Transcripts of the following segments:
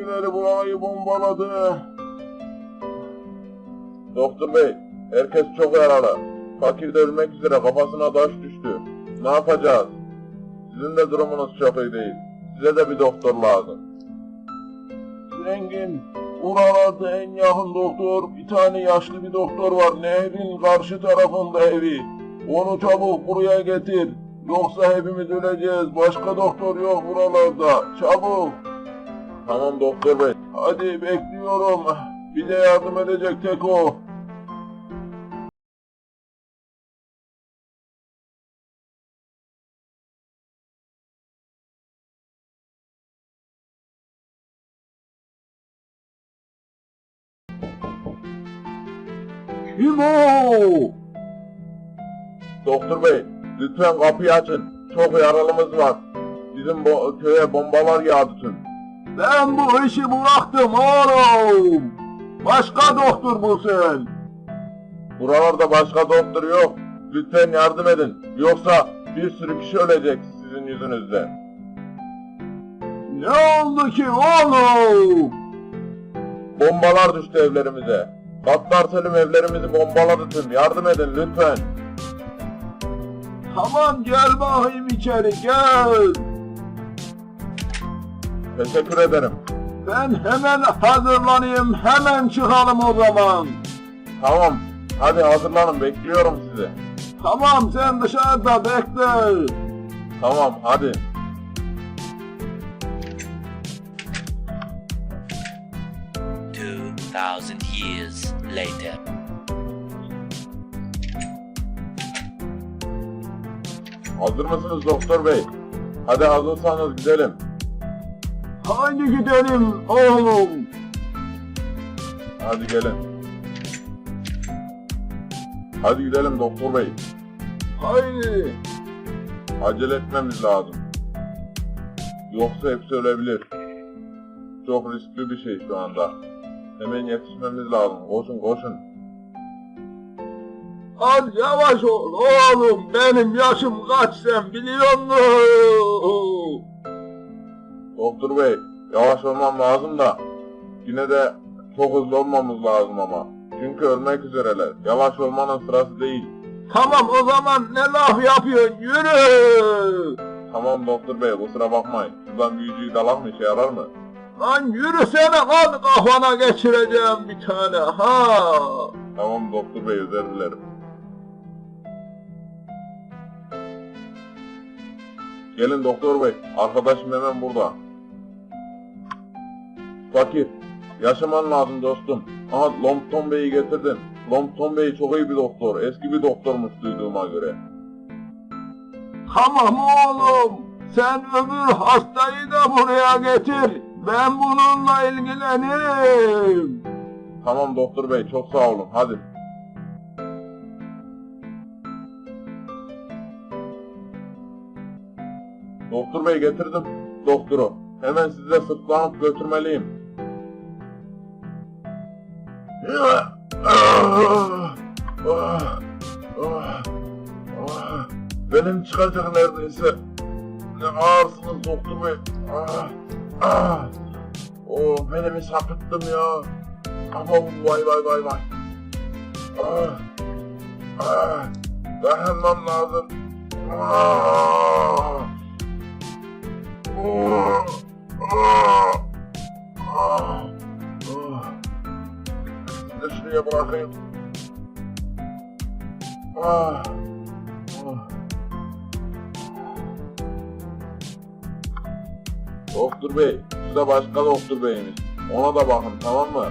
birileri burayı bombaladı. Doktor bey, herkes çok yaralı. Fakir de ölmek üzere kafasına taş düştü. Ne yapacağız? Sizin de durumunuz çok iyi değil. Size de bir doktor lazım. Zengin, buralarda en yakın doktor, bir tane yaşlı bir doktor var. Nehrin karşı tarafında evi. Onu çabuk buraya getir. Yoksa hepimiz öleceğiz. Başka doktor yok buralarda. Çabuk. Tamam doktor bey. Hadi bekliyorum. Bir de yardım edecek tek o. Kim o? Doktor bey, lütfen kapıyı açın. Çok yaralımız var. Bizim bu köye bombalar yağdı tüm. Ben bu işi bıraktım oğlum. Başka doktor bulsun. Buralarda başka doktor yok. Lütfen yardım edin. Yoksa bir sürü kişi ölecek sizin yüzünüzden. Ne oldu ki oğlum? Bombalar düştü evlerimize. Gattar Selim evlerimizi bombaladı tüm. Yardım edin lütfen. Tamam gel bakayım içeri gel. Teşekkür ederim. Ben hemen hazırlanayım hemen çıkalım o zaman. Tamam hadi hazırlanın bekliyorum sizi. Tamam sen dışarıda bekle. Tamam hadi. Two thousand years later. Hazır mısınız doktor bey? Hadi hazırsanız gidelim. Haydi gidelim oğlum. Hadi gelin. Hadi gidelim doktor bey. Haydi. Acele etmemiz lazım. Yoksa hepsi ölebilir. Çok riskli bir şey şu anda. Hemen yetişmemiz lazım. Koşun koşun. Az yavaş ol oğlum. Benim yaşım kaç sen biliyor musun? Doktor bey, yavaş olmam lazım da yine de çok hızlı olmamız lazım ama. Çünkü ölmek üzereler. Yavaş olmanın sırası değil. Tamam o zaman ne laf yapıyorsun yürü. Tamam doktor bey, kusura bakmayın. Şuradan büyücüyü dalak mı işe yarar mı? Lan yürüsene lan kafana geçireceğim bir tane ha. Tamam doktor bey, özür dilerim. Gelin doktor bey, arkadaşım hemen burada. Fakir, yaşaman lazım dostum. Aha Lompton Bey'i getirdim. Lompton Bey çok iyi bir doktor, eski bir doktormuş duyduğuma göre. Tamam oğlum sen öbür hastayı da buraya getir. Ben bununla ilgilenirim. Tamam doktor bey, çok sağ olun, hadi. Doktor bey getirdim doktoru. Hemen size sırtlanıp götürmeliyim. Benim çıkacak neredeyse. Ne ağırsınız doktor bey. Ah, ah. Oh, belimi sakıttım ya. Aman vay vay vay vay. Ah, ah. Dayanmam lazım. Ah. Oh, ah. Ah. Ah. Sizi şuraya bırakayım. Ah. Ah. Doktor bey, size başka doktor beyimiz. Ona da bakın tamam mı?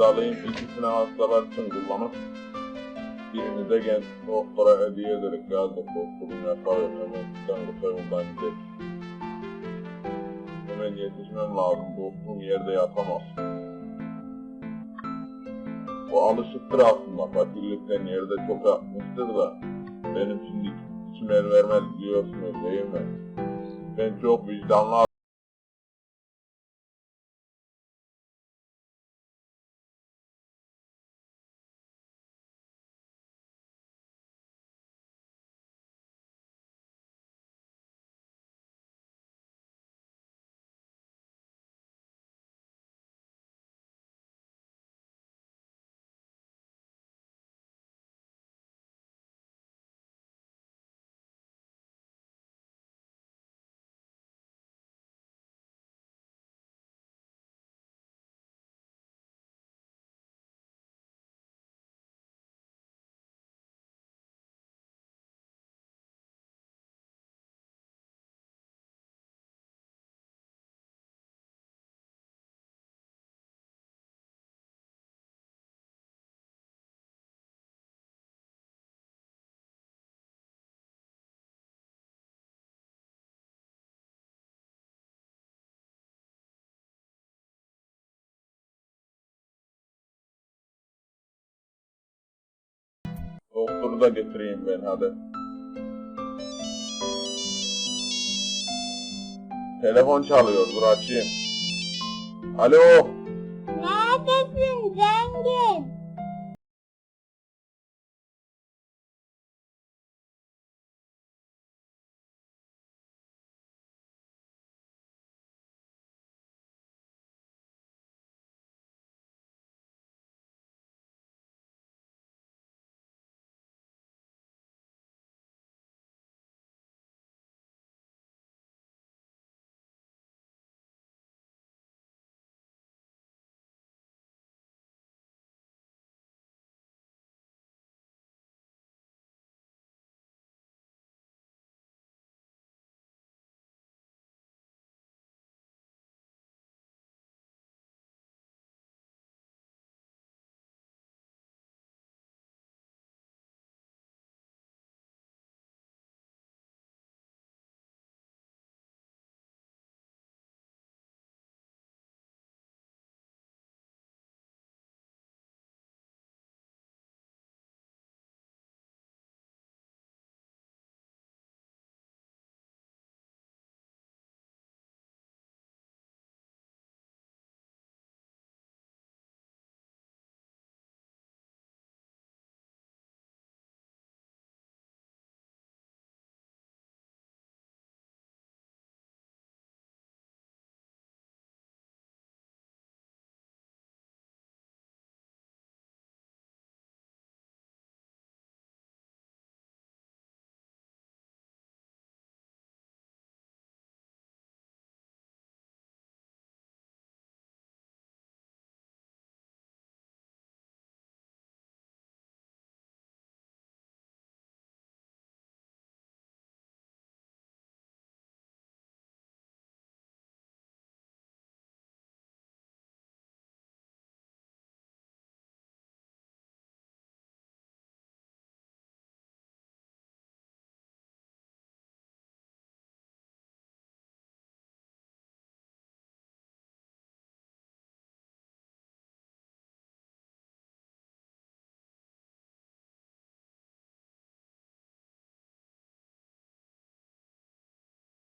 Alayım. İkisini hastalar için kullanıp birini de genç doktora hediye ederek. Doktorun yaparım hemen sizden kurtarımdan gidelim. Hemen yetişmem lazım. Doktorum yerde yatamaz. O alışıktır aslında. Fakirlikten yerde çok yapmıştır da. Benim şimdi içim el vermez biliyorsunuz değil mi? Ben çok vicdanlı Doktoru da getireyim ben hadi. Telefon çalıyor dur açayım. Alo. Neredesin zengin?